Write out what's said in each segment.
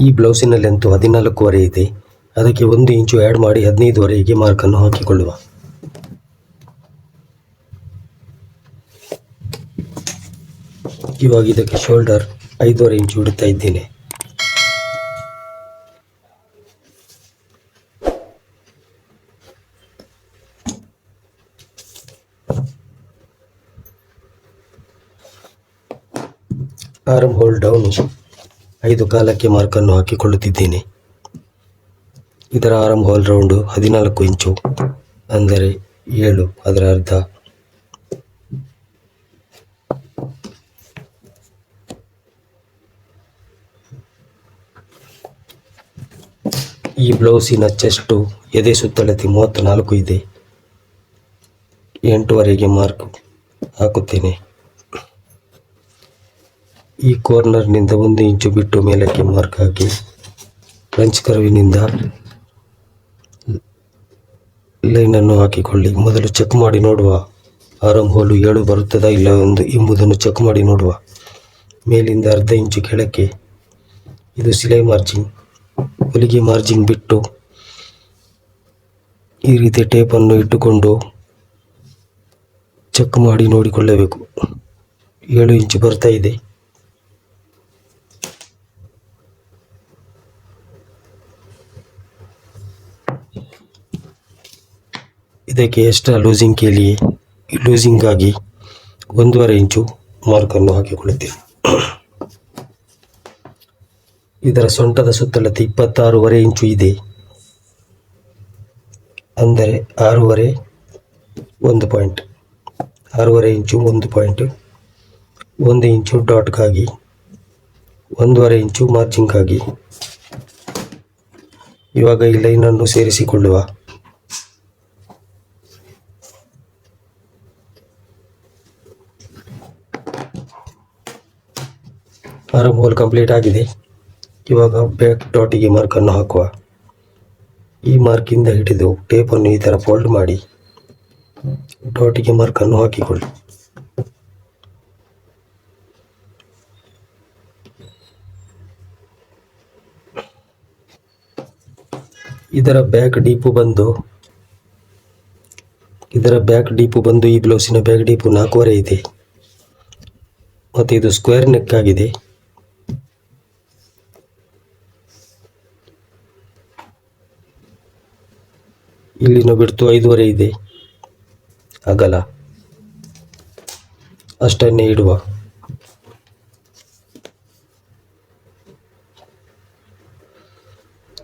ಈ ಬ್ಲೌಸಿನ ಲೆಂತು ಹದಿನಾಲ್ಕೂವರೆ ಇದೆ. ಅದಕ್ಕೆ ಒಂದು ಇಂಚು ಆ್ಯಡ್ ಮಾಡಿ ಹದಿನೈದುವರೆಗೆ ಮಾರ್ಕನ್ನು ಹಾಕಿಕೊಳ್ಳುವ. ಇವಾಗ ಇದಕ್ಕೆ ಶೋಲ್ಡರ್ ಐದೂವರೆ ಇಂಚು ಉಡ್ತಾ ಇದ್ದೇನೆ. ಆರ್ಮ್ ಹೋಲ್ ಡೌನ್ ಐದು ಕಾಲಕ್ಕೆ ಮಾರ್ಕನ್ನು ಹಾಕಿಕೊಳ್ಳುತ್ತಿದ್ದೇನೆ. ಇದರ ಆರಂಭ ಹೋಲ್ ರೌಂಡು ಹದಿನಾಲ್ಕು ಇಂಚು ಅಂದರೆ ಏಳು ಅದರ ಅರ್ಧ. ಈ ಬ್ಲೌಸಿನ ಚೆಸ್ಟು ಎದೆ ಸುತ್ತಳತೆ ಮೂವತ್ತ ನಾಲ್ಕು ಇದೆ. ಎಂಟುವರೆಗೆ ಮಾರ್ಕ್ ಹಾಕುತ್ತೇನೆ. ಈ ಕಾರ್ನರ್ನಿಂದ ಒಂದು ಇಂಚು ಬಿಟ್ಟು ಮೇಲಕ್ಕೆ ಮಾರ್ಕ್ ಹಾಕಿ ಫ್ರೆಂಚ್ ಕರ್ವಿನಿಂದ ಲೈನನ್ನು ಹಾಕಿಕೊಳ್ಳಿ. ಮೊದಲು ಚೆಕ್ ಮಾಡಿ ನೋಡುವ. ಆರಂ ಹೋಲು ಏಳು ಬರುತ್ತದಾ ಇಲ್ಲ ಎಂದು ಎಂಬುದನ್ನು ಚೆಕ್ ಮಾಡಿ ನೋಡುವ. ಮೇಲಿಂದ ಅರ್ಧ ಇಂಚು ಕೆಳಕ್ಕೆ ಇದು ಸಿಲೈ ಮಾರ್ಜಿನ್ ಹೊಲಿಗೆ ಮಾರ್ಜಿನ್ ಬಿಟ್ಟು ಈ ರೀತಿ ಟೇಪನ್ನು ಇಟ್ಟುಕೊಂಡು ಚೆಕ್ ಮಾಡಿ ನೋಡಿಕೊಳ್ಳಬೇಕು. ಏಳು ಇಂಚು ಬರ್ತಾ ಇದೆ. ಇದಕ್ಕೆ ಎಕ್ಸ್ಟ್ರಾ ಲೂಸಿಂಗ್ ಕೇಳಿ ಲೂಸಿಂಗ್ ಆಗಿ ಒಂದೂವರೆ ಇಂಚು ಮಾರ್ಕನ್ನು ಹಾಕಿಕೊಳ್ಳುತ್ತೇವೆ ಇದರ ಸೊಂಟದ ಸುತ್ತಳತೆ ಇಪ್ಪತ್ತಾರೂವರೆ ಇಂಚು ಇದೆ. ಅಂದರೆ ಆರೂವರೆ ಒಂದು ಪಾಯಿಂಟ್ ಆರೂವರೆ ಇಂಚು ಒಂದು ಪಾಯಿಂಟ್ ಒಂದು ಇಂಚು ಡಾಟ್ಗಾಗಿ ಒಂದೂವರೆ ಇಂಚು ಮಾರ್ಜಿಂಗ್ಗಾಗಿ ಇವಾಗ ಈ ಲೈನನ್ನು ಸೇರಿಸಿಕೊಳ್ಳುವ ಆರಂ ಹೋಲ್ ಕಂಪ್ಲೀಟ್ ಆಗಿದೆ. ಇವಾಗ ಬ್ಯಾಕ್ ಡಾಟಿಗೆ ಮಾರ್ಕನ್ನು ಹಾಕುವ. ಈ ಮಾರ್ಕಿಂದ ಹಿಡಿದು ಟೇಪನ್ನು ಈ ಥರ ಫೋಲ್ಡ್ ಮಾಡಿ ಡಾಟಿಗೆ ಮಾರ್ಕನ್ನು ಹಾಕಿಕೊಳ್ಳಿ. ಇದರ ಬ್ಯಾಕ್ ಡೀಪು ಬಂದು, ಇದರ ಬ್ಯಾಕ್ ಡೀಪು ಬಂದು ಈ ಬ್ಲೌಸಿನ ಬ್ಯಾಕ್ ಡೀಪು ನಾಲ್ಕೂವರೆ ಇದೆ. ಮತ್ತು ಇದು ಸ್ಕ್ವೇರ್ ನೆಕ್ ಆಗಿದೆ. ಇಲ್ಲಿನ ಬಿಡ್ತು ಐದುವರೆ ಇದೆ. ಅಗಲ ಅಷ್ಟನ್ನೇ ಇಡುವ.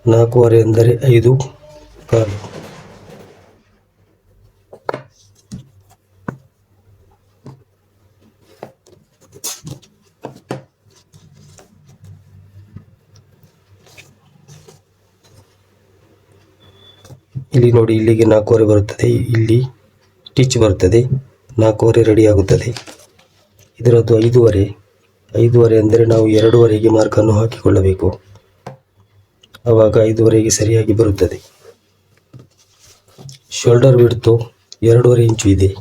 ನಾಲ್ಕೂವರೆ ಎಂದರೆ ಐದು ಕಾಲು ಇಲ್ಲಿ ನೋಡಿ, ಇಲ್ಲಿಗೆ ನಾಲ್ಕೂವರೆ ಬರುತ್ತದೆ. ಇಲ್ಲಿ ಸ್ಟಿಚ್ ಬರುತ್ತದೆ. ನಾಲ್ಕೂವರೆ ರೆಡಿ ಆಗುತ್ತದೆ. ಇದರದ್ದು ಐದೂವರೆ ಐದುವರೆ ಅಂದರೆ ನಾವು ಎರಡೂವರೆಗೆ ಮಾರ್ಕನ್ನು ಹಾಕಿಕೊಳ್ಳಬೇಕು. ಆವಾಗ ಐದುವರೆಗೆ ಸರಿಯಾಗಿ ಬರುತ್ತದೆ. ಶೋಲ್ಡರ್ ಬಿಡ್ತು ಎರಡೂವರೆ ಇಂಚು ಇದೆ.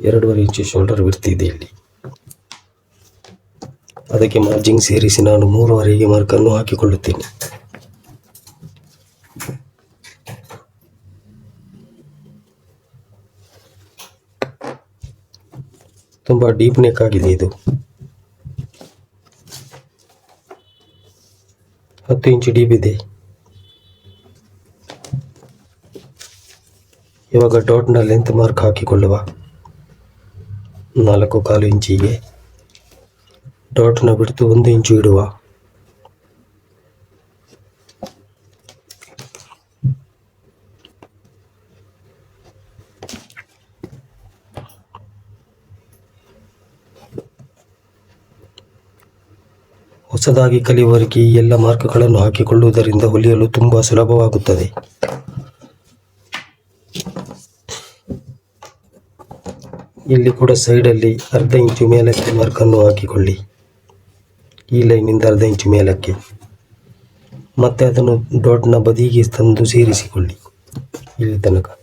ಎರಡೂವರೆ ಇಂಚು ಶೋಲ್ಡರ್ ಬಿಡ್ತಿದೆ ಇಲ್ಲಿ. ಅದಕ್ಕೆ ಮಾರ್ಜಿಂಗ್ ಸೇರಿಸಿ ನಾನು ಮೂರುವರೆಗೆ ಮಾರ್ಕನ್ನು ಹಾಕಿಕೊಳ್ಳುತ್ತೇನೆ. ತುಂಬ ಡೀಪ್ ನೆಕ್ ಆಗಿದೆ ಇದು. ಹತ್ತು ಇಂಚು ಡೀಪ್ ಇದೆ. ಇವಾಗ ಡಾಟ್ನ ಲೆಂತ್ ಮಾರ್ಕ್ ಹಾಕಿಕೊಳ್ಳುವ ನಾಲ್ಕು ಕಾಲು ಇಂಚಿಗೆ ಡಾಟ್ನ ಬಿಡ್ತು ಒಂದು ಇಂಚು ಇಡುವ. ಹೊಸದಾಗಿ ಕಲಿಯುವವರಿಗೆ ಈ ಎಲ್ಲ ಮಾರ್ಕ್ಗಳನ್ನು ಹಾಕಿಕೊಳ್ಳುವುದರಿಂದ ಹೊಲಿಯಲು ತುಂಬ ಸುಲಭವಾಗುತ್ತದೆ. ಇಲ್ಲಿ ಕೂಡ ಸೈಡಲ್ಲಿ ಅರ್ಧ ಇಂಚು ಮೇಲಕ್ಕೆ ಮಾರ್ಕನ್ನು ಹಾಕಿಕೊಳ್ಳಿ. ಈ ಲೈನಿಂದ ಅರ್ಧ ಇಂಚು ಮೇಲಕ್ಕೆ. ಮತ್ತೆ ಅದನ್ನು ಡಾಟ್ನ ಬದಿಗೆ ತಂದು ಸೇರಿಸಿಕೊಳ್ಳಿ. ಇಲ್ಲಿ ತನಕ.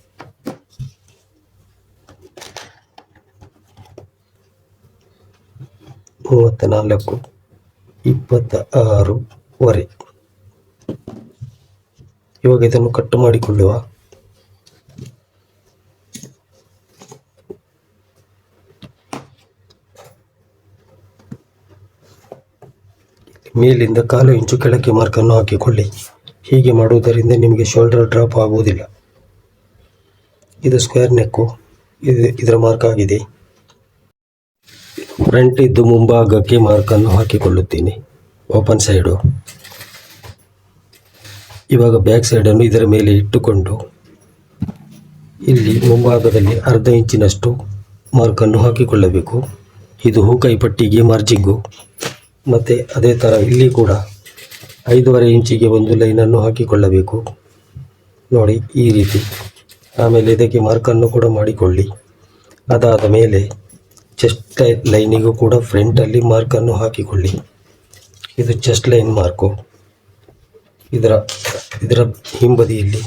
ಮೂವತ್ತ ನಾಲ್ಕು ಇಪ್ಪತ್ತ ಆರು ವರೆ. ಇವಾಗ ಇದನ್ನು ಕಟ್ ಮಾಡಿಕೊಳ್ಳುವ. ಮೇಲಿಂದ ಕಾಲು ಇಂಚು ಕೆಳಕ್ಕೆ ಮಾರ್ಕನ್ನು ಹಾಕಿಕೊಳ್ಳಿ. ಹೀಗೆ ಮಾಡುವುದರಿಂದ ನಿಮಗೆ ಶೋಲ್ಡರ್ ಡ್ರಾಪ್ ಆಗುವುದಿಲ್ಲ. ಇದು ಸ್ಕ್ವೇರ್ ನೆಕ್ಕು ಇದು ಇದರ ಮಾರ್ಕ್ ಆಗಿದೆ. ಫ್ರಂಟ್ ಇದ್ದು ಮುಂಭಾಗಕ್ಕೆ ಮಾರ್ಕನ್ನು ಹಾಕಿಕೊಳ್ಳುತ್ತೇನೆ. ಓಪನ್ ಸೈಡು ಇವಾಗ ಬ್ಯಾಕ್ ಸೈಡನ್ನು ಇದರ ಮೇಲೆ ಇಟ್ಟುಕೊಂಡು ಇಲ್ಲಿ ಮುಂಭಾಗದಲ್ಲಿ ಅರ್ಧ ಇಂಚಿನಷ್ಟು ಮಾರ್ಕನ್ನು ಹಾಕಿಕೊಳ್ಳಬೇಕು. ಇದು ಹೂಕೈ ಪಟ್ಟಿಗೆ ಮಾರ್ಜಿಂಗು ಮತ್ತು ಅದೇ ಥರ ಇಲ್ಲಿ ಕೂಡ ಐದೂವರೆ ಇಂಚಿಗೆ ಒಂದು ಲೈನನ್ನು ಹಾಕಿಕೊಳ್ಳಬೇಕು. ನೋಡಿ, ಈ ರೀತಿ. ಆಮೇಲೆ ಇದಕ್ಕೆ ಮಾರ್ಕನ್ನು ಕೂಡ ಮಾಡಿಕೊಳ್ಳಿ. ಅದಾದ ಮೇಲೆ ಚೆಸ್ಟ್ ಲೈನಿಗೂ ಕೂಡ ಫ್ರಂಟಲ್ಲಿ ಮಾರ್ಕನ್ನು ಹಾಕಿಕೊಳ್ಳಿ. ಇದು ಚೆಸ್ಟ್ ಲೈನ್ ಮಾರ್ಕು ಇದರ ಇದರ ಹಿಂಬದಿಯಲ್ಲಿ.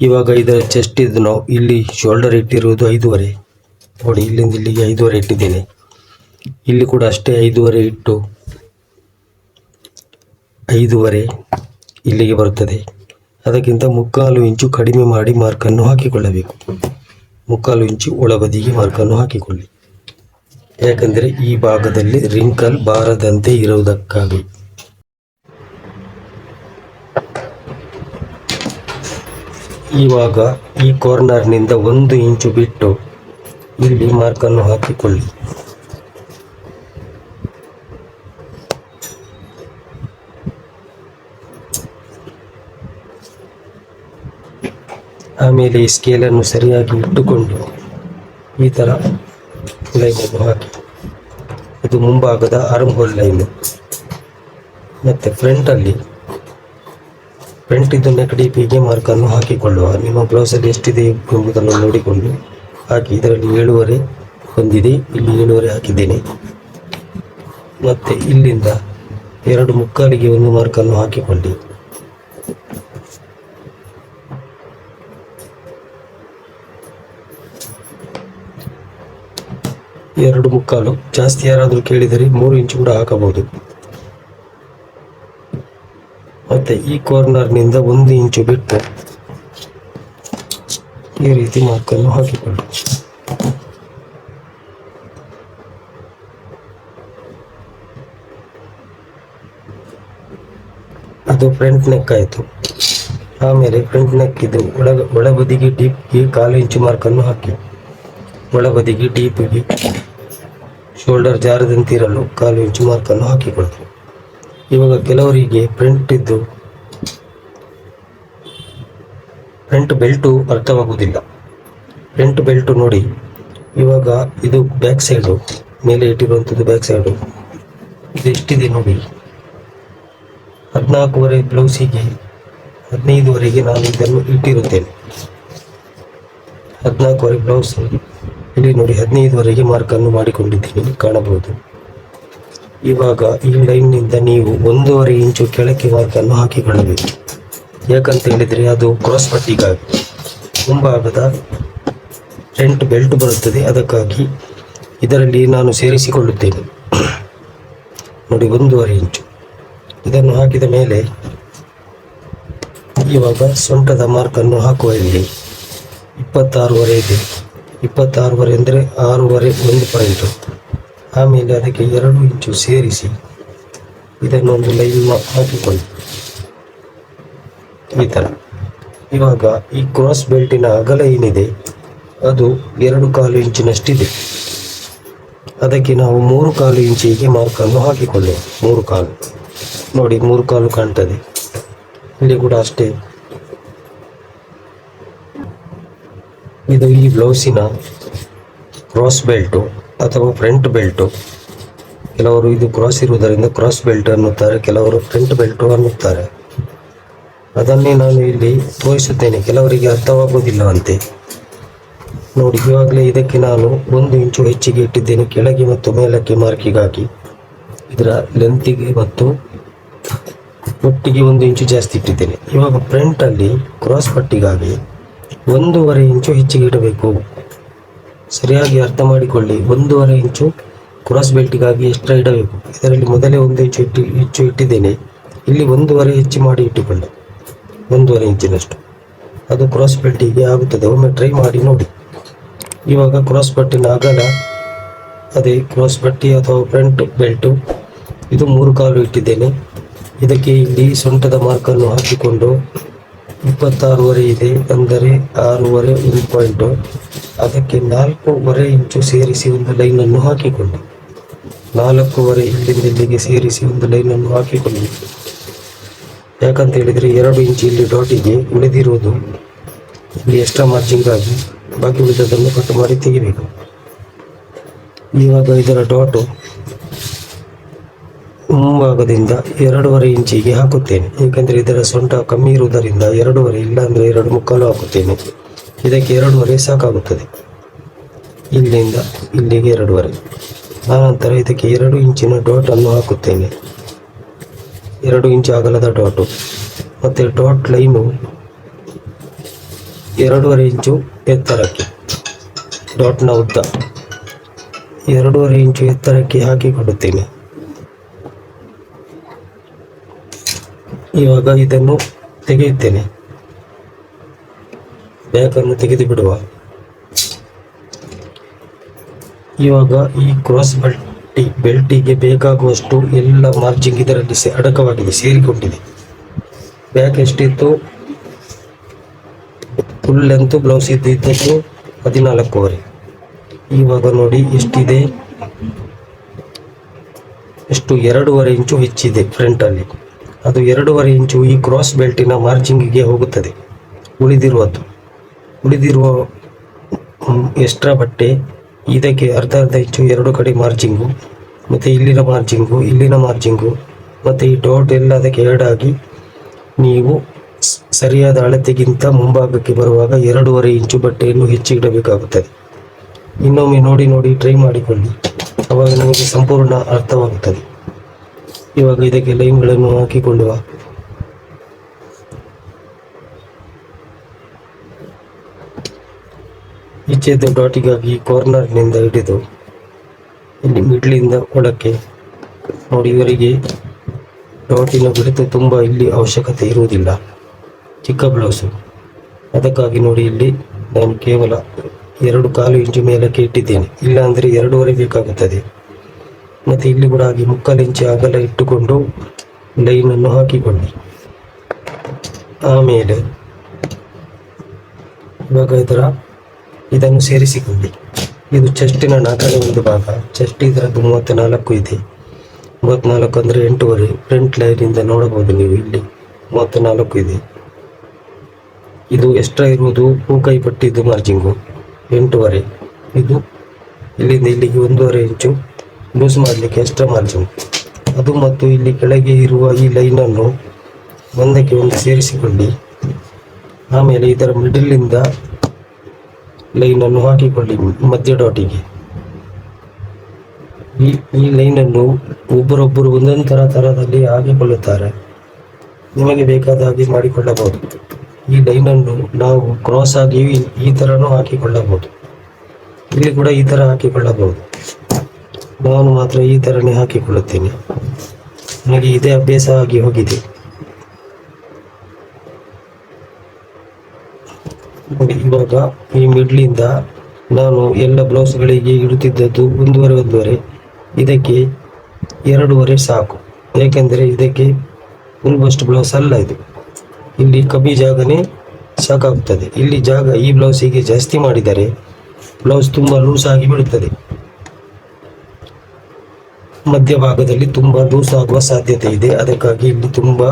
ಇವಾಗ ಇದರ ಚೆಸ್ಟ್ ಇದು ನಾವು ಇಲ್ಲಿ ಶೋಲ್ಡರ್ ಇಟ್ಟಿರುವುದು ಐದೂವರೆ. ನೋಡಿ, ಇಲ್ಲಿಂದ ಇಲ್ಲಿಗೆ ಐದೂವರೆ ಇಟ್ಟಿದ್ದೇನೆ. ಇಲ್ಲಿ ಕೂಡ ಅಷ್ಟೇ ಐದೂವರೆ ಇಟ್ಟು ಐದೂವರೆ ಇಲ್ಲಿಗೆ ಬರುತ್ತದೆ. ಅದಕ್ಕಿಂತ ಮುಕ್ಕಾಲು ಇಂಚು ಕಡಿಮೆ ಮಾಡಿ ಮಾರ್ಕನ್ನು ಹಾಕಿಕೊಳ್ಳಬೇಕು. ಮುಕ್ಕಾಲು ಇಂಚು ಒಳಬದಿಗೆ ಮಾರ್ಕನ್ನು ಹಾಕಿಕೊಳ್ಳಿ. ಯಾಕಂದರೆ ಈ ಭಾಗದಲ್ಲಿ ರಿಂಕಲ್ ಬಾರದಂತೆ ಇರುವುದಕ್ಕಾಗಿ. ಇವಾಗ ಈ ಕಾರ್ನರ್ನಿಂದ ಒಂದು ಇಂಚು ಬಿಟ್ಟು ಇಲ್ಲಿ ಮಾರ್ಕನ್ನು ಹಾಕಿಕೊಳ್ಳಿ. ಆಮೇಲೆ ಈ ಸ್ಕೇಲನ್ನು ಸರಿಯಾಗಿ ಇಟ್ಟುಕೊಂಡು ಈ ಥರ ಲೈನನ್ನು ಹಾಕಿ. ಇದು ಮುಂಭಾಗದ ಆರ್ಮ್ ಹೋಲ್ ಲೈನು ಮತ್ತು ಫ್ರಂಟಲ್ಲಿ ಫ್ರಂಟ್ ಇದು ನೆಕ್ ಡಿಪಿಗೆ ಮಾರ್ಕನ್ನು ಹಾಕಿಕೊಳ್ಳುವ. ನಿಮ್ಮ ಬ್ಲೌಸಲ್ಲಿ ಎಷ್ಟಿದೆ ಎಂಬುದನ್ನು ನೋಡಿಕೊಂಡು ಹಾಕಿ. ಇದರಲ್ಲಿ ಏಳುವರೆ ಹೊಂದಿದೆ. ಇಲ್ಲಿ ಏಳುವರೆ ಹಾಕಿದ್ದೇನೆ. ಮತ್ತು ಇಲ್ಲಿಂದ ಎರಡು ಮುಕ್ಕಾಲಿಗೆ ಒಂದು ಮಾರ್ಕನ್ನು ಹಾಕಿಕೊಳ್ಳಿ. ಎರಡು ಮುಕ್ಕಾಲು. ಜಾಸ್ತಿ ಯಾರಾದರೂ ಕೇಳಿದರೆ ಮೂರು ಇಂಚು ಕೂಡ ಹಾಕಬಹುದು. ಮತ್ತೆ ಈ ಕಾರ್ನರ್ನಿಂದ ಒಂದು ಇಂಚು ಬಿಟ್ಟು ಈ ರೀತಿ ಮಾರ್ಕನ್ನು ಹಾಕಿಕೊಳ್ಳಿ. ಅದು ಫ್ರಂಟ್ ನೆಕ್ ಆಯಿತು. ಆಮೇಲೆ ಫ್ರಂಟ್ ನೆಕ್ ಇದು ಒಳ ಒಳಬದಿಗೆ ಡೀಪ್ಗೆ ಕಾಲು ಇಂಚು ಮಾರ್ಕನ್ನು ಹಾಕಿ. ಒಳಬದಿಗೆ ಡೀಪಿಗೆ ಶೋಲ್ಡರ್ ಜಾರದಂತಿರಲು ಕಾಲು ಇಂಚು ಮಾರ್ಕನ್ನು ಹಾಕಿಕೊಳ್ಳಿ ಇವಾಗ ಕೆಲವರಿಗೆ ಪ್ರಿಂಟ್ ಇದ್ದು ಪ್ರಿಂಟ್ ಬೆಲ್ಟು ಅರ್ಥವಾಗುವುದಿಲ್ಲ. ಪ್ರಿಂಟ್ ಬೆಲ್ಟು ನೋಡಿ, ಇವಾಗ ಇದು ಬ್ಯಾಕ್ ಸೈಡು ಮೇಲೆ ಇಟ್ಟಿರುವಂಥದ್ದು ಬ್ಯಾಕ್ ಸೈಡು ಇದು ಎಷ್ಟಿದೆ ನೋಡಿ. ಹದಿನಾಲ್ಕೂವರೆ ಬ್ಲೌಸಿಗೆ ಹದಿನೈದುವರೆಗೆ ನಾನು ಇದನ್ನು ಇಟ್ಟಿರುತ್ತೇನೆ. ಹದಿನಾಲ್ಕುವರೆ ಬ್ಲೌಸ್. ಇಲ್ಲಿ ನೋಡಿ ಹದಿನೈದುವರೆಗೆ ಮಾರ್ಕನ್ನು ಮಾಡಿಕೊಂಡಿದ್ದೀನಿ ಕಾಣಬಹುದು. ಇವಾಗ ಈ ಲೈನ್ನಿಂದ ನೀವು ಒಂದೂವರೆ ಇಂಚು ಕೆಳಕ್ಕೆ ಮಾರ್ಕನ್ನು ಹಾಕಿಕೊಳ್ಳಬೇಕು. ಯಾಕಂತ ಹೇಳಿದ್ರೆ ಅದು ಕ್ರಾಸ್ ಪಟ್ಟಿಗಾಗಿ ಮುಂಭಾಗದ ಟೆಂಟ್ ಬೆಲ್ಟ್ ಬರುತ್ತದೆ, ಅದಕ್ಕಾಗಿ ಇದರಲ್ಲಿ ನಾನು ಸೇರಿಸಿಕೊಳ್ಳುತ್ತೇನೆ. ನೋಡಿ, ಒಂದೂವರೆ ಇಂಚು. ಇದನ್ನು ಹಾಕಿದ ಮೇಲೆ ಇವಾಗ ಸೊಂಟದ ಮಾರ್ಕನ್ನು ಹಾಕುವ ಇಲ್ಲಿ ಇಪ್ಪತ್ತಾರೂವರೆ ಇದೆ. ಇಪ್ಪತ್ತಾರೂವರೆ ಅಂದರೆ ಆರೂವರೆ ಒಂದು ಪಾಯಿಂಟು ಆಮೇಲೆ ಅದಕ್ಕೆ ಎರಡು ಇಂಚು ಸೇರಿಸಿ ಇದನ್ನು ಒಂದು ಲೈನ್ ಹಾಕಿಕೊಳ್ಳಿ. ಈ ಥರ ಇವಾಗ ಈ ಕ್ರಾಸ್ ಬೆಲ್ಟಿನ ಅಗಲ ಏನಿದೆ, ಅದು ಎರಡು ಕಾಲು ಇಂಚಿನಷ್ಟಿದೆ. ಅದಕ್ಕೆ ನಾವು ಮೂರು ಕಾಲು ಇಂಚಿಗೆ ಮಾರ್ಕನ್ನು ಹಾಕಿಕೊಳ್ಳುವ ಮೂರು ಕಾಲು. ನೋಡಿ, ಮೂರು ಕಾಲು ಕಾಣ್ತದೆ. ಇಲ್ಲಿ ಕೂಡ ಅಷ್ಟೇ. ಇದು ಈ ಬ್ಲೌಸಿನ ಕ್ರಾಸ್ ಬೆಲ್ಟು ಅಥವಾ ಫ್ರಂಟ್ ಬೆಲ್ಟು ಕೆಲವರು ಇದು ಕ್ರಾಸ್ ಇರುವುದರಿಂದ ಕ್ರಾಸ್ ಬೆಲ್ಟ್ ಅನ್ನುತ್ತಾರೆ, ಕೆಲವರು ಫ್ರಂಟ್ ಬೆಲ್ಟು ಅನ್ನುತ್ತಾರೆ. ಅದನ್ನೇ ನಾನು ಇಲ್ಲಿ ತೋರಿಸುತ್ತೇನೆ. ಕೆಲವರಿಗೆ ಅರ್ಥವಾಗುವುದಿಲ್ಲ ಅಂತೆ ನೋಡಿ, ಇವಾಗಲೇ ಇದಕ್ಕೆ ನಾನು ಒಂದು ಇಂಚು ಹೆಚ್ಚಿಗೆ ಇಟ್ಟಿದ್ದೇನೆ. ಕೆಳಗೆ ಮತ್ತು ಮೇಲಕ್ಕೆ ಮಾರ್ಕಿಗಾಗಿ. ಇದರ ಲೆಂತಿಗೆ ಮತ್ತು ಒಟ್ಟಿಗೆ ಒಂದು ಇಂಚು ಜಾಸ್ತಿ ಇಟ್ಟಿದ್ದೇನೆ. ಇವಾಗ ಫ್ರಂಟಲ್ಲಿ ಕ್ರಾಸ್ ಪಟ್ಟಿಗಾಗಿ ಒಂದೂವರೆ ಇಂಚು ಹೆಚ್ಚಿಗೆ ಇಡಬೇಕು. ಸರಿಯಾಗಿ ಅರ್ಥ ಮಾಡಿಕೊಳ್ಳಿ. ಒಂದೂವರೆ ಇಂಚು ಕ್ರಾಸ್ ಬೆಲ್ಟಿಗಾಗಿ ಎಕ್ಸ್ಟ್ರಾ ಇಡಬೇಕು. ಇದರಲ್ಲಿ ಮೊದಲೇ ಒಂದು ಇಂಚು ಇಟ್ಟು, ಹೆಚ್ಚು ಇಟ್ಟಿದ್ದೇನೆ. ಇಲ್ಲಿ ಒಂದೂವರೆ ಹೆಚ್ಚು ಮಾಡಿ ಇಟ್ಟುಕೊಳ್ಳಿ. ಒಂದೂವರೆ ಇಂಚಿನಷ್ಟು. ಅದು ಕ್ರಾಸ್ ಬೆಲ್ಟಿಗೆ ಆಗುತ್ತದೆ. ಒಮ್ಮೆ ಟ್ರೈ ಮಾಡಿ ನೋಡಿ. ಇವಾಗ ಕ್ರಾಸ್ ಬಟ್ಟಿನ ಅಗಲ, ಅದೇ ಕ್ರಾಸ್ ಬಟ್ಟಿ ಅಥವಾ ಫ್ರಂಟ್ ಬೆಲ್ಟು, ಇದು ಮೂರು ಕಾಲು ಇಟ್ಟಿದ್ದೇನೆ. ಇದಕ್ಕೆ ಇಲ್ಲಿ ಸೊಂಟದ ಮಾರ್ಕನ್ನು ಹಾಕಿಕೊಂಡು ಇಪ್ಪತ್ತಾರೂವರೆ ಇದೆ ಅಂದರೆ ಆರೂವರೆ ಒಂದು ಪಾಯಿಂಟು ಅದಕ್ಕೆ ನಾಲ್ಕೂವರೆ ಇಂಚು ಸೇರಿಸಿ ಒಂದು ಲೈನನ್ನು ಹಾಕಿಕೊಂಡು. ನಾಲ್ಕೂವರೆ ಇಲ್ಲಿಂದ ಇಲ್ಲಿಗೆ ಸೇರಿಸಿ ಒಂದು ಲೈನನ್ನು ಹಾಕಿಕೊಳ್ಳಿ ಯಾಕಂತ ಹೇಳಿದರೆ ಎರಡು ಇಂಚು ಇಲ್ಲಿ ಡಾಟಿಗೆ ಉಳಿದಿರುವುದು ಇಲ್ಲಿ ಎಕ್ಸ್ಟ್ರಾ ಮಾರ್ಜಿಂಗ್ ಆಗಿ ಬಾಕಿ ಉಳಿದದನ್ನು ಕಟ್ ಮಾಡಿ ತೆಗಿಬೇಕು. ಇವಾಗ ಇದರ ಡಾಟು ಮುಂಭಾಗದಿಂದ ಎರಡೂವರೆ ಇಂಚಿಗೆ ಹಾಕುತ್ತೇನೆ. ಏಕೆಂದರೆ ಇದರ ಸೊಂಟ ಕಮ್ಮಿ ಇರುವುದರಿಂದ ಎರಡೂವರೆ ಇಲ್ಲಾಂದರೆ ಎರಡು ಮುಕ್ಕಾಲು ಹಾಕುತ್ತೇನೆ. ಇದಕ್ಕೆ ಎರಡೂವರೆ ಸಾಕಾಗುತ್ತದೆ. ಇಲ್ಲಿಂದ ಇಲ್ಲಿಗೆ ಎರಡೂವರೆ. ಆನಂತರ ಇದಕ್ಕೆ ಎರಡು ಇಂಚಿನ ಡಾಟನ್ನು ಹಾಕುತ್ತೇನೆ. ಎರಡು ಇಂಚು ಅಗಲದ ಡಾಟು. ಮತ್ತು ಡಾಟ್ ಲೈನು ಎರಡೂವರೆ ಇಂಚು ಎತ್ತರಕ್ಕೆ. ಡಾಟ್ನ ಉದ್ದ. ಎರಡೂವರೆ ಇಂಚು ಎತ್ತರಕ್ಕೆ ಹಾಕಿಕೊಡುತ್ತೇನೆ ಇವಾಗ ಇದನ್ನು ತೆಗೆಯುತ್ತೇನೆ. ಬ್ಯಾಗನ್ನು ತೆಗೆದು ಬಿಡುವ ಇವಾಗ ಈ ಕ್ರಾಸ್ ಬೆಲ್ಟಿ ಬೆಲ್ಟಿಗೆ ಬೇಕಾಗುವಷ್ಟು ಎಲ್ಲ ಮಾರ್ಜಿಂಗ್ ಇದರಲ್ಲಿ ಅಡಕವಾಗಿದೆ, ಸೇರಿಕೊಂಡಿದೆ. ಬ್ಯಾಕ್ ಎಷ್ಟಿತ್ತು? ಫುಲ್ ಲೆಂತ್ ಬ್ಲೌಸ್ ಇದ್ದಿದ್ದದ್ದು ಹದಿನಾಲ್ಕೂವರೆ. ಇವಾಗ ನೋಡಿ ಎಷ್ಟಿದೆ? ಎಷ್ಟು, ಎರಡೂವರೆ ಇಂಚು ಹೆಚ್ಚಿದೆ ಫ್ರಂಟಲ್ಲಿ ಅದು ಎರಡೂವರೆ ಇಂಚು ಈ ಕ್ರಾಸ್ ಬೆಲ್ಟಿನ ಮಾರ್ಜಿಂಗಿಗೆ ಹೋಗುತ್ತದೆ. ಉಳಿದಿರುವದ್ದು ಉಳಿದಿರುವ ಎಕ್ಸ್ಟ್ರಾ ಬಟ್ಟೆ, ಇದಕ್ಕೆ ಅರ್ಧ ಅರ್ಧ ಇಂಚು ಎರಡು ಕಡೆ ಮಾರ್ಜಿಂಗು ಮತ್ತು ಇಲ್ಲಿನ ಮಾರ್ಜಿಂಗು ಇಲ್ಲಿನ ಮಾರ್ಜಿಂಗು ಮತ್ತು ಈ ಡಾಟ್ ಎಲ್ಲ ಅದಕ್ಕೆ ಎರಡಾಗಿ ನೀವು ಸರಿಯಾದ ಅಳತೆಗಿಂತ ಮುಂಭಾಗಕ್ಕೆ ಬರುವಾಗ ಎರಡೂವರೆ ಇಂಚು ಬಟ್ಟೆಯನ್ನು ಹೆಚ್ಚಿಡಬೇಕಾಗುತ್ತದೆ. ಇನ್ನೊಮ್ಮೆ ನೋಡಿ ನೋಡಿ ಟ್ರೈ ಮಾಡಿಕೊಳ್ಳಿ. ಅವಾಗ ನಿಮಗೆ ಸಂಪೂರ್ಣ ಅರ್ಥವಾಗುತ್ತದೆ. ಇವಾಗ ಇದಕ್ಕೆ ಲೈನ್ಗಳನ್ನು ಹಾಕಿಕೊಳ್ಳುವ ಈಚೆದು ಡಾಟಿಗಾಗಿ ಕಾರ್ನರ್ನಿಂದ ಹಿಡಿದು ಇಲ್ಲಿ ಮಿಡ್ಲಿಂದ ಒಳಕ್ಕೆ ನೋಡಿ ಇವರಿಗೆ ಡಾಟಿನ ಬಿಡಿತು ತುಂಬ ಇಲ್ಲಿ ಅವಶ್ಯಕತೆ ಇರುವುದಿಲ್ಲ. ಚಿಕ್ಕ ಬ್ಲೌಸು ಅದಕ್ಕಾಗಿ ನೋಡಿ ಇಲ್ಲಿ ನಾನು ಕೇವಲ ಎರಡು ಕಾಲು ಇಂಚು ಮೇಲಕ್ಕೆ ಇಟ್ಟಿದ್ದೇನೆ. ಇಲ್ಲಾಂದರೆ ಎರಡೂವರೆ ಬೇಕಾಗುತ್ತದೆ. ಮತ್ತು ಇಲ್ಲಿ ಕೂಡ ಹಾಗೆ ಮುಕ್ಕಾಲು ಇಂಚು ಅಗಲ ಇಟ್ಟುಕೊಂಡು ಲೈನನ್ನು ಹಾಕಿಕೊಳ್ಳಿ. ಆಮೇಲೆ ಇವಾಗ ಇದರ ಇದನ್ನು ಸೇರಿಸಿಕೊಳ್ಳಿ. ಇದು ಚೆಸ್ಟಿನ ನಾಲ್ಕನೇ ಒಂದು ಭಾಗ. ಚೆಸ್ಟ್ ಇದರದ್ದು ಮೂವತ್ತ ನಾಲ್ಕು ಇದೆ. ಮೂವತ್ತ್ನಾಲ್ಕು ಅಂದರೆ ಎಂಟೂವರೆ. ಫ್ರಂಟ್ ಲೈನಿಂದ ನೋಡಬಹುದು ನೀವು ಇಲ್ಲಿ ಮೂವತ್ತ ನಾಲ್ಕು ಇದೆ. ಇದು ಎಕ್ಸ್ಟ್ರಾ ಇರುವುದು ಹೂಕೈ ಪಟ್ಟಿದ್ದು ಮಾರ್ಜಿಂಗು ಎಂಟೂವರೆ. ಇದು ಇಲ್ಲಿಂದ ಇಲ್ಲಿಗೆ ಒಂದೂವರೆ ಇಂಚು ಲೂಸ್ ಮಾಡಲಿಕ್ಕೆ ಎಕ್ಸ್ಟ್ರಾ ಮಾರ್ಜಿನ್. ಅದು ಮತ್ತು ಇಲ್ಲಿ ಕೆಳಗೆ ಇರುವ ಈ ಲೈನನ್ನು ಒಂದಕ್ಕೆ ಒಂದು ಸೇರಿಸಿಕೊಳ್ಳಿ. ಆಮೇಲೆ ಇದರ ಮಿಡಲಿಂದ ಲೈನನ್ನು ಹಾಕಿಕೊಳ್ಳಿ ಮಧ್ಯ ಡಾಟಿಗೆ ಈ ಈ ಲೈನನ್ನು ಒಬ್ಬರೊಬ್ಬರು ಒಂದೊಂದು ಥರ ಥರದಲ್ಲಿ ಹಾಕಿಕೊಳ್ಳುತ್ತಾರೆ. ನಿಮಗೆ ಬೇಕಾದ ಹಾಗೆ ಮಾಡಿಕೊಳ್ಳಬಹುದು. ಈ ಲೈನನ್ನು ನಾವು ಕ್ರಾಸ್ ಆಗಿ ಈ- ಥರನೂ ಹಾಕಿಕೊಳ್ಳಬಹುದು. ಇಲ್ಲಿ ಕೂಡ ಈ ಥರ ಹಾಕಿಕೊಳ್ಳಬಹುದು. ನಾನು ಮಾತ್ರ ಈ ಥರನೇ ಹಾಕಿಕೊಳ್ಳುತ್ತೇನೆ. ನನಗೆ ಇದೇ ಅಭ್ಯಾಸ ಆಗಿ ಹೋಗಿದೆ ಇವಾಗ ಈ ಮಿಡ್ಲಿಂದ ನಾನು ಎಲ್ಲ ಬ್ಲೌಸ್ಗಳಿಗೆ ಇಡುತ್ತಿದ್ದದ್ದು ಒಂದೂವರೆ ಒಂದೂವರೆ. ಇದಕ್ಕೆ ಎರಡೂವರೆ ಸಾಕು. ಏಕೆಂದರೆ ಇದಕ್ಕೆ ಫುಲ್ ಬಸ್ಟ್ ಬ್ಲೌಸ್ ಅಲ್ಲ ಇದು. ಇಲ್ಲಿ ಕಮ್ಮಿ ಜಾಗನೇ ಸಾಕಾಗುತ್ತದೆ ಇಲ್ಲಿ ಜಾಗ ಈ ಬ್ಲೌಸಿಗೆ ಜಾಸ್ತಿ ಮಾಡಿದರೆ ಬ್ಲೌಸ್ ತುಂಬ ಲೂಸ್ ಆಗಿ ಬಿಡುತ್ತದೆ ಮಧ್ಯಭಾಗದಲ್ಲಿ ತುಂಬ ಆಗುವ ಸಾಧ್ಯತೆ ಇದೆ. ಅದಕ್ಕಾಗಿ ಇಲ್ಲಿ ತುಂಬ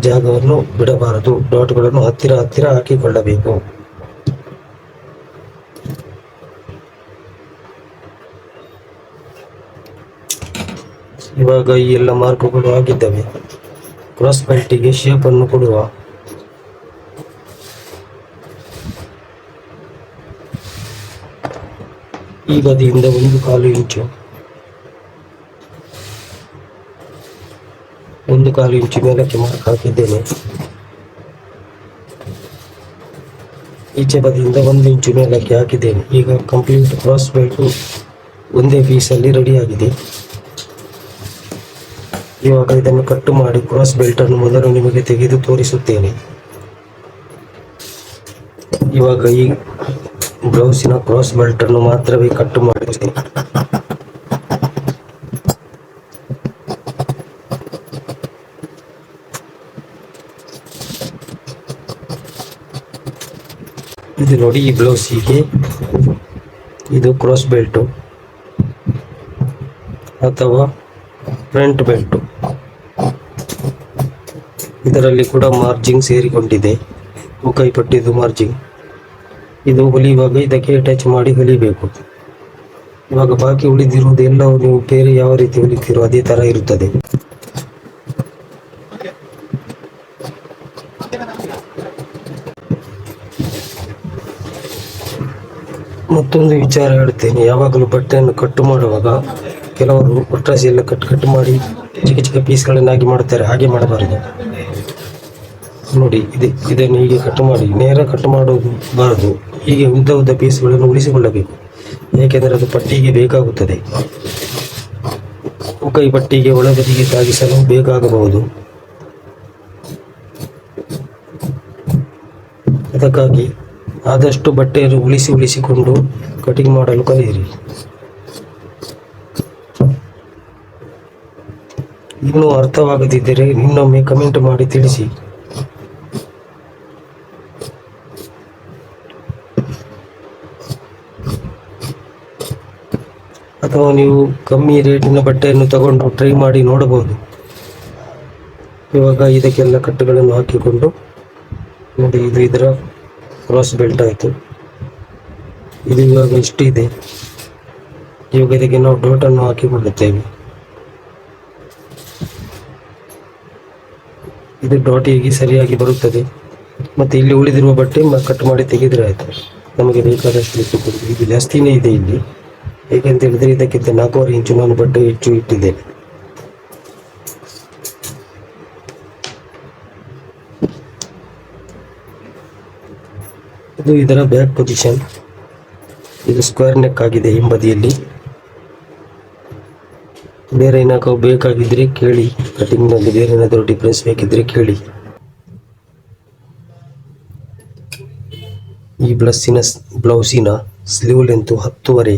ಜಾಗವನ್ನು ಬಿಡಬಾರದು. ಡಾಟ್ಗಳನ್ನು ಹತ್ತಿರ ಹತ್ತಿರ ಹಾಕಿಕೊಳ್ಳಬೇಕು. ಇವಾಗ ಈ ಎಲ್ಲ ಮಾರ್ಕ್ಗಳು ಆಗಿದ್ದಾವೆ. ಕ್ರಾಸ್ ಬೆಲ್ಟಿಗೆ ಶೇಪ್ ಅನ್ನು ಕೊಡುವ. ಈ ಬದಿಯಿಂದ ಒಂದು ಕಾಲು ಇಂಚು ಒಂದು ಕಾಲು ಇಂಚು ಮೇಲಕ್ಕೆ ಮಾರ್ಕ್ ಹಾಕಿದ್ದೇನೆ ಈಚೆ ಬದಿಯಿಂದ ಒಂದು ಇಂಚು ಮೇಲಕ್ಕೆ ಹಾಕಿದ್ದೇನೆ ಈಗ ಕಂಪ್ಲೀಟ್ ಕ್ರಾಸ್ ಬೆಲ್ಟು ಒಂದೇ ಪೀಸಲ್ಲಿ ರೆಡಿಯಾಗಿದೆ ಇವಾಗ ಇದನ್ನು ಕಟ್ಟು ಮಾಡಿ ಕ್ರಾಸ್ ಬೆಲ್ಟನ್ನು ಮೊದಲು ನಿಮಗೆ ತೆಗೆದು ತೋರಿಸುತ್ತೇನೆ ಇವಾಗ ಈ ಬ್ಲೌಸಿನ ಕ್ರಾಸ್ ಬೆಲ್ಟನ್ನು ಮಾತ್ರವೇ ಕಟ್ಟು ಮಾಡಿ ಇದು ನೋಡಿ ಈ ಬ್ಲೌಸಿಗೆ ಇದು ಕ್ರಾಸ್ ಬೆಲ್ಟು ಅಥವಾ ಫ್ರಂಟ್ ಬೆಲ್ಟು ಇದರಲ್ಲಿ ಕೂಡ ಮಾರ್ಜಿಂಗ್ ಸೇರಿಕೊಂಡಿದೆ. ಕೈ ಪಟ್ಟಿದ್ದು ಮಾರ್ಜಿಂಗ್ ಇದು ಹೊಲಿಯುವಾಗ ಇದಕ್ಕೆ ಅಟ್ಯಾಚ್ ಮಾಡಿ ಹೊಲಿಬೇಕು. ಇವಾಗ ಬಾಕಿ ಉಳಿದಿರುವುದು ಎಲ್ಲವೂ ನೀವು ಬೇರೆ ಯಾವ ರೀತಿ ಹೊಲಿತೀರೋ ಅದೇ ತರ ಇರುತ್ತದೆ. ಮತ್ತೊಂದು ವಿಚಾರ ಹೇಳ್ತೇನೆ. ಯಾವಾಗಲೂ ಬಟ್ಟೆಯನ್ನು ಕಟ್ಟು ಮಾಡುವಾಗ ಕೆಲವರು ಒಟ್ಟಾಸಿ ಎಲ್ಲ ಕಟ್ ಕಟ್ ಮಾಡಿ ಚಿಕ್ಕ ಚಿಕ್ಕ ಪೀಸ್ಗಳನ್ನಾಗಿ ಮಾಡುತ್ತಾರೆ ಹಾಗೆ ಮಾಡಬಾರದು. ನೋಡಿ, ಇದೆ, ಇದನ್ನು ಹೀಗೆ ಕಟ್ ಮಾಡಿ, ನೇರ ಕಟ್ ಮಾಡಬಾರದು. ಬಾರದು ಹೀಗೆ ಉದ್ದ ಉದ್ದ ಪೀಸ್ಗಳನ್ನು ಉಳಿಸಿಕೊಳ್ಳಬೇಕು. ಏಕೆಂದರೆ ಅದು ಪಟ್ಟಿಗೆ ಬೇಕಾಗುತ್ತದೆ. ಕೈ ಪಟ್ಟಿಗೆ ಒಳಗದಿಗೆ ತಾಗಿಸಲು ಬೇಕಾಗಬಹುದು. ಅದಕ್ಕಾಗಿ ಆದಷ್ಟು ಬಟ್ಟೆಯನ್ನು ಉಳಿಸಿ ಉಳಿಸಿಕೊಂಡು ಕಟಿಂಗ್ ಮಾಡಲು ಕಲಿಯಿರಿ ಇನ್ನೂ ಅರ್ಥವಾಗದಿದ್ದರೆ ಇನ್ನೊಮ್ಮೆ ಕಮೆಂಟ್ ಮಾಡಿ ತಿಳಿಸಿ. ಅಥವಾ ನೀವು ಕಮ್ಮಿ ರೇಟಿನ ಬಟ್ಟೆಯನ್ನು ತಗೊಂಡು ಟ್ರೈ ಮಾಡಿ ನೋಡಬಹುದು. ಇವಾಗ ಇದಕ್ಕೆಲ್ಲ ಕಟ್ಟುಗಳನ್ನು ಹಾಕಿಕೊಂಡು ನೋಡಿ ಇದು ಇದರ ಕ್ರಾಸ್ ಬೆಲ್ಟ್ ಆಯಿತು. ಇದು ಇವಾಗ ಇಷ್ಟು ಇದೆ ಇವಾಗ ಇದಕ್ಕೆ ನಾವು ಡೋಟನ್ನು ಹಾಕಿಕೊಳ್ಳುತ್ತೇವೆ. ಇದು ಡಾಟಿಗೆ ಸರಿಯಾಗಿ ಬರುತ್ತದೆ? ಮತ್ತು ಇಲ್ಲಿ ಉಳಿದಿರುವ ಬಟ್ಟೆ ಕಟ್ ಮಾಡಿ ತೆಗೆದರೆ ಆಯಿತು. ನಮಗೆ ಬೇಕಾದಷ್ಟು ಇದು ಜಾಸ್ತಿನೇ ಇದೆ ಇಲ್ಲಿ. ಏಕೆಂತ ಹೇಳಿದರೆ ಇದಕ್ಕಿಂತ ನಾಲ್ಕೂವರೆ ಇಂಚು ನಾನು ಬಟ್ಟೆ ಹೆಚ್ಚು ಇಟ್ಟಿದ್ದೇನೆ. ಇದು ಇದರ ಬ್ಯಾಕ್ ಪೊಸಿಷನ್ ಇದು ಸ್ಕ್ವೇರ್ ನೆಕ್ ಆಗಿದೆ ಹಿಂಬದಿಯಲ್ಲಿ. ಬೇರೆ ಏನಾದ್ರು ಬೇಕಾಗಿದ್ರೆ ಕೇಳಿ. ಕಟಿಂಗ್ನಲ್ಲಿ ಬೇರೆ ಏನಾದರೂ ಡಿಫ್ರೆನ್ಸ್ ಬೇಕಿದ್ರೆ ಕೇಳಿ. ಈ ಬ್ಲಸ್ಸಿನ ಬ್ಲೌಸಿನ ಸ್ಲೀವ್ ಲೆಂತು ಹತ್ತುವರೆ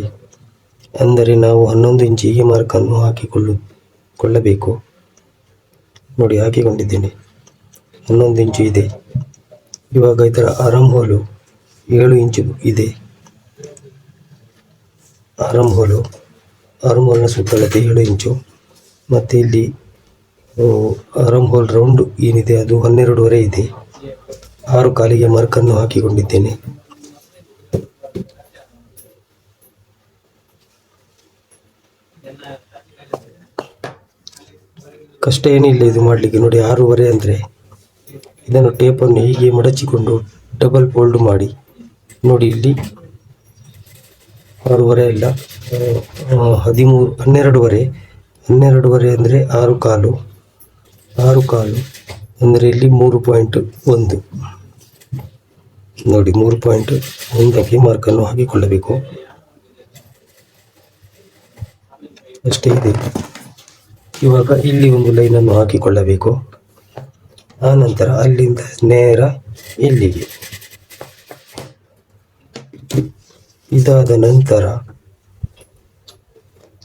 ಅಂದರೆ ನಾವು ಹನ್ನೊಂದು ಇಂಚು ಈ ಮಾರ್ಕನ್ನು ಹಾಕಿಕೊಳ್ಳು, ಕೊಳ್ಳಬೇಕು. ನೋಡಿ, ಹಾಕಿಕೊಂಡಿದ್ದೇನೆ. ಹನ್ನೊಂದು ಇಂಚು ಇದೆ. ಇವಾಗ ಇದರ ಆರಂಭ ಹೋಲು ಏಳು ಇಂಚು ಇದೆ. ಆರಂ ಹೋಲು. ಆರಂ ಹೋಲ್ನ ಸುತ್ತಳತೆ ಏಳು ಇಂಚು. ಮತ್ತು ಇಲ್ಲಿ ಆರಂ ಹೋಲ್ ರೌಂಡ್ ಏನಿದೆ, ಅದು ಹನ್ನೆರಡೂವರೆ ಇದೆ. ಆರು ಕಾಲಿಗೆ ಮಾರ್ಕನ್ನು ಹಾಕಿಕೊಂಡಿದ್ದೇನೆ. ಕಷ್ಟ ಏನಿಲ್ಲ ಇದು ಮಾಡಲಿಕ್ಕೆ. ನೋಡಿ, ಆರೂವರೆ ಅಂದರೆ ಇದನ್ನು ಟೇಪನ್ನು ಹೀಗೆ ಮಡಚಿಕೊಂಡು ಡಬಲ್ ಫೋಲ್ಡ್ ಮಾಡಿ. ನೋಡಿ ಇಲ್ಲಿ. ಆರೂವರೆ ಇಲ್ಲ. ಹದಿಮೂರು, ಹನ್ನೆರಡುವರೆ. ಹನ್ನೆರಡೂವರೆ ಅಂದರೆ ಆರು ಕಾಲು. ಆರು ಕಾಲು ಅಂದರೆ ಇಲ್ಲಿ ಮೂರು ಪಾಯಿಂಟ್ ಒಂದು. ನೋಡಿ, ಮೂರು ಪಾಯಿಂಟ್ ಒಂದಕ್ಕೆ ಮಾರ್ಕನ್ನು ಹಾಕಿಕೊಳ್ಳಬೇಕು. ಅಷ್ಟೇ ಇದೆ. ಇವಾಗ ಇಲ್ಲಿ ಒಂದು ಲೈನನ್ನು ಹಾಕಿಕೊಳ್ಳಬೇಕು. ಆ ನಂತರ ಅಲ್ಲಿಂದ ನೇರ ಇಲ್ಲಿಗೆ. ಇದಾದ ನಂತರ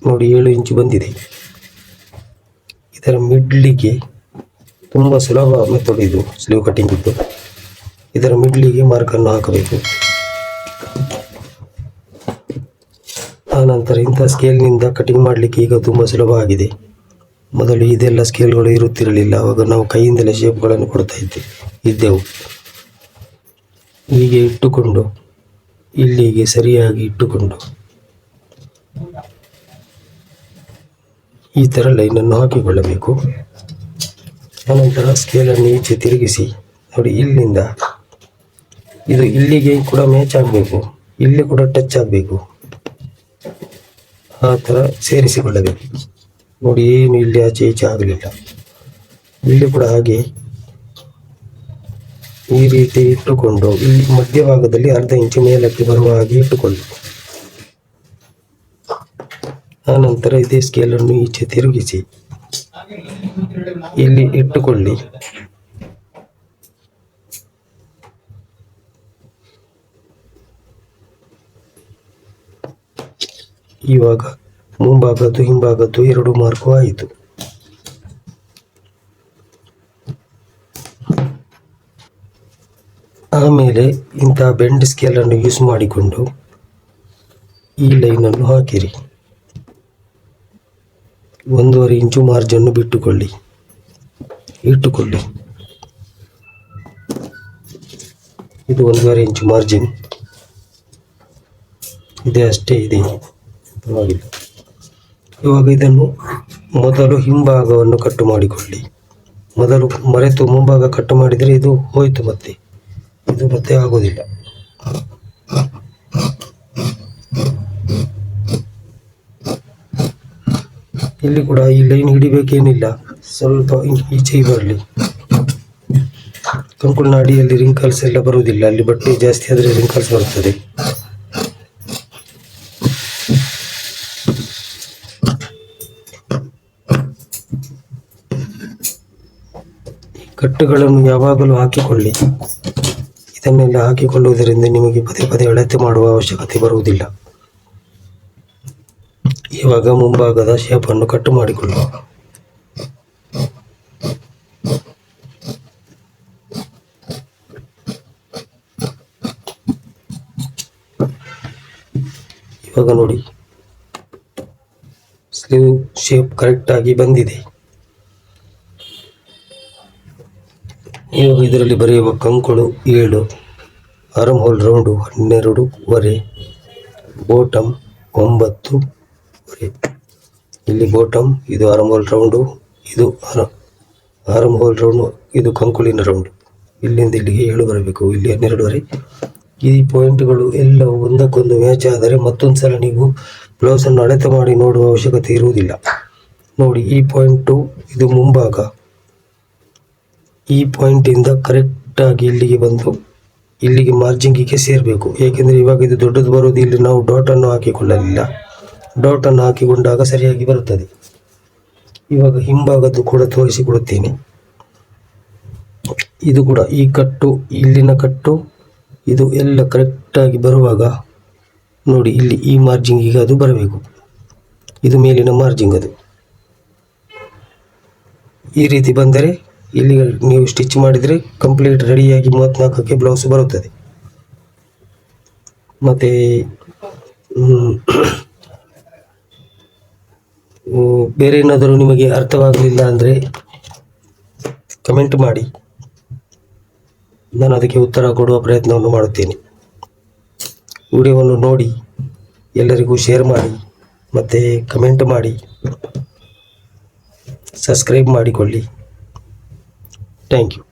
ನೋಡಿ ಏಳು ಇಂಚು ಬಂದಿದೆ. ಇದರ ಮಿಡ್ಲಿಗೆ ತುಂಬ ಸುಲಭ ಮೆಥಡ್ ಇದು ಸ್ಲೀವ್ ಕಟ್ಟಿಂಗ್ ಇದ್ದು. ಇದರ ಮಿಡ್ಲಿಗೆ ಮಾರ್ಕನ್ನು ಹಾಕಬೇಕು. ಆನಂತರ ನಂತರ ಇಂಥ ಸ್ಕೇಲ್ನಿಂದ ಕಟಿಂಗ್ ಮಾಡಲಿಕ್ಕೆ ಈಗ ತುಂಬ ಸುಲಭ ಆಗಿದೆ. ಮೊದಲು ಇದೆಲ್ಲ ಸ್ಕೇಲ್ಗಳು ಇರುತ್ತಿರಲಿಲ್ಲ. ಆವಾಗ ನಾವು ಕೈಯಿಂದಲೇ ಶೇಪ್ಗಳನ್ನು ಕೊಡ್ತಾ ಇದ್ದೆ ಇದ್ದೆವು. ಹೀಗೆ ಇಟ್ಟುಕೊಂಡು ಇಲ್ಲಿಗೆ ಸರಿಯಾಗಿ ಇಟ್ಟುಕೊಂಡು. ಈ ಥರ ಲೈನನ್ನು ಹಾಕಿಕೊಳ್ಳಬೇಕು. ಆನಂತರ ಸ್ಕೇಲನ್ನು ಈಚೆ ತಿರುಗಿಸಿ. ನೋಡಿ, ಇಲ್ಲಿಂದ ಇದು ಇಲ್ಲಿಗೆ ಕೂಡ ಮ್ಯಾಚ್ ಆಗಬೇಕು. ಇಲ್ಲಿ ಕೂಡ ಟಚ್ ಆಗಬೇಕು. ಆ ಥರ ಸೇರಿಸಿಕೊಳ್ಳಬೇಕು. ನೋಡಿ, ಏನು ಇಲ್ಲಿ ಆಚೆ ಈಚೆ ಆಗಲಿಲ್ಲ. ಇಲ್ಲಿ ಕೂಡ ಹಾಗೆ ಈ ರೀತಿ ಇಟ್ಟುಕೊಂಡು, ಈ ಮಧ್ಯಭಾಗದಲ್ಲಿ ಅರ್ಧ ಇಂಚು ಮೇಲಕ್ಕೆ ಬರುವ ಹಾಗೆ ಇಟ್ಟುಕೊಳ್ಳಿ ಆನಂತರ ಇದೇ ಸ್ಕೇಲನ್ನು ಈಚೆ ತಿರುಗಿಸಿ. ಇಲ್ಲಿ ಇಟ್ಟುಕೊಳ್ಳಿ. ಇವಾಗ ಮುಂಭಾಗದ್ದು ಹಿಂಭಾಗದ್ದು ಎರಡು ಮಾರ್ಕು ಆಯಿತು. ಆಮೇಲೆ ಇಂತಹ ಬೆಂಡ್ ಸ್ಕೇಲನ್ನು ಯೂಸ್ ಮಾಡಿಕೊಂಡು ಈ ಲೈನನ್ನು ಹಾಕಿರಿ. ಒಂದೂವರೆ ಇಂಚು ಮಾರ್ಜನ್ನು ಬಿಟ್ಟುಕೊಳ್ಳಿ. ಇಟ್ಟುಕೊಳ್ಳಿ. ಇದು ಒಂದೂವರೆ ಇಂಚು ಮಾರ್ಜಿನ್ ಇದೆ ಅಷ್ಟೇ, ಇದೆ. ಪರವಾಗಿಲ್ಲ. ಇವಾಗ ಇದನ್ನು ಮೊದಲು ಹಿಂಭಾಗವನ್ನು ಕಟ್ಟು ಮಾಡಿಕೊಳ್ಳಿ. ಮೊದಲು ಮರೆತು ಮುಂಭಾಗ ಕಟ್ಟು ಮಾಡಿದರೆ ಇದು ಹೋಯಿತು ಮತ್ತೆ. ಇದು ಮತ್ತೆ ಆಗೋದಿಲ್ಲ. ಇಲ್ಲಿ ಕೂಡ ಈ ಲೈನ್ ಹಿಡಿಬೇಕೇನಿಲ್ಲ. ಸ್ವಲ್ಪ ಈಚೆ ಬರಲಿ. ಕಂಕುಳಿನ ಅಡಿಯಲ್ಲಿ ರಿಂಕಲ್ಸ್ ಎಲ್ಲ ಬರುವುದಿಲ್ಲ. ಅಲ್ಲಿ ಬಟ್ಟೆ ಜಾಸ್ತಿ ಆದರೆ ರಿಂಕಲ್ಸ್ ಬರುತ್ತದೆ. ಕಟ್ಟುಗಳನ್ನು ಯಾವಾಗಲೂ ಹಾಕಿಕೊಳ್ಳಿ. ಇದನ್ನೆಲ್ಲ ಹಾಕಿಕೊಳ್ಳುವುದರಿಂದ ನಿಮಗೆ ಪದೇ ಪದೇ ಅಳತೆ ಮಾಡುವ ಅವಶ್ಯಕತೆ ಬರುವುದಿಲ್ಲ. ಇವಾಗ ಮುಂಭಾಗದ ಶೇಪನ್ನು ಕಟ್ಟು ಮಾಡಿಕೊಳ್ಳುವ ಇವಾಗ ನೋಡಿ. ಸ್ಲೀವ್ ಶೇಪ್ ಕರೆಕ್ಟ್ ಆಗಿ ಬಂದಿದೆ. ಇವಾಗ ಇದರಲ್ಲಿ ಬರೆಯುವ ಕಂಕುಳು ಏಳು ಆರಂ ಹೋಲ್ ರೌಂಡು ಹನ್ನೆರಡೂವರೆ ಬೋಟಮ್ ಒಂಬತ್ತು ಇಲ್ಲಿ ಬೋಟಮ್ ಇದು ಆರಂ ಹೋಲ್ ರೌಂಡು, ಇದು ಆರ- ಹೋಲ್ ರೌಂಡು, ಇದು ಕಂಕುಳಿನ ರೌಂಡು. ಇಲ್ಲಿಂದ ಇಲ್ಲಿಗೆ ಏಳು ಬರಬೇಕು, ಇಲ್ಲಿ ಹನ್ನೆರಡುವರೆ ಈ ಪಾಯಿಂಟ್ಗಳು ಎಲ್ಲವೂ ಒಂದಕ್ಕೊಂದು ಮ್ಯಾಚ್ ಆದರೆ ಮತ್ತೊಂದು ಸಲ ನೀವು ಬ್ಲೌಸನ್ನು ಅಳತೆ ಮಾಡಿ ನೋಡುವ ಅವಶ್ಯಕತೆ ಇರುವುದಿಲ್ಲ. ನೋಡಿ, ಈ ಪಾಯಿಂಟು ಇದು ಮುಂಭಾಗ. ಈ ಪಾಯಿಂಟಿಂದ ಕರೆಕ್ಟಾಗಿ ಇಲ್ಲಿಗೆ ಬಂದು, ಇಲ್ಲಿಗೆ ಮಾರ್ಜಿಂಗಿಗೆ ಸೇರಬೇಕು. ಏಕೆಂದರೆ ಇವಾಗ ಇದು ದೊಡ್ಡದು ಬರೋದು ಇಲ್ಲಿ ನಾವು ಡಾಟನ್ನು ಹಾಕಿಕೊಳ್ಳಲಿಲ್ಲ. ಡಾಟನ್ನು ಹಾಕಿಕೊಂಡಾಗ ಸರಿಯಾಗಿ ಬರುತ್ತದೆ. ಇವಾಗ ಹಿಂಭಾಗದ್ದು ಕೂಡ ತೋರಿಸಿಕೊಡುತ್ತೇನೆ. ಇದು ಕೂಡ ಈ ಕಟ್ಟು, ಇಲ್ಲಿನ ಕಟ್ಟು, ಇದು ಎಲ್ಲ ಕರೆಕ್ಟಾಗಿ ಬರುವಾಗ ನೋಡಿ, ಇಲ್ಲಿ ಈ ಮಾರ್ಜಿಂಗಿಗೆ ಅದು ಬರಬೇಕು. ಇದು ಮೇಲಿನ ಮಾರ್ಜಿಂಗ್ ಅದು ಈ ರೀತಿ ಬಂದರೆ ಇಲ್ಲಿ ನೀವು ಸ್ಟಿಚ್ ಮಾಡಿದರೆ ಕಂಪ್ಲೀಟ್ ರೆಡಿಯಾಗಿ ಮೂವತ್ತ್ನಾಲ್ಕಕ್ಕೆ ಬ್ಲೌಸ್ ಬರುತ್ತದೆ. ಮತ್ತು ಬೇರೆ ಏನಾದರೂ ನಿಮಗೆ ಅರ್ಥವಾಗಲಿಲ್ಲ ಅಂದರೆ ಕಮೆಂಟ್ ಮಾಡಿ. ನಾನು ಅದಕ್ಕೆ ಉತ್ತರ ಕೊಡುವ ಪ್ರಯತ್ನವನ್ನು ಮಾಡುತ್ತೇನೆ. ವಿಡಿಯೋವನ್ನು ನೋಡಿ, ಎಲ್ಲರಿಗೂ ಶೇರ್ ಮಾಡಿ, ಮತ್ತು ಕಮೆಂಟ್ ಮಾಡಿ ಸಬ್ಸ್ಕ್ರೈಬ್ ಮಾಡಿಕೊಳ್ಳಿ. Thank you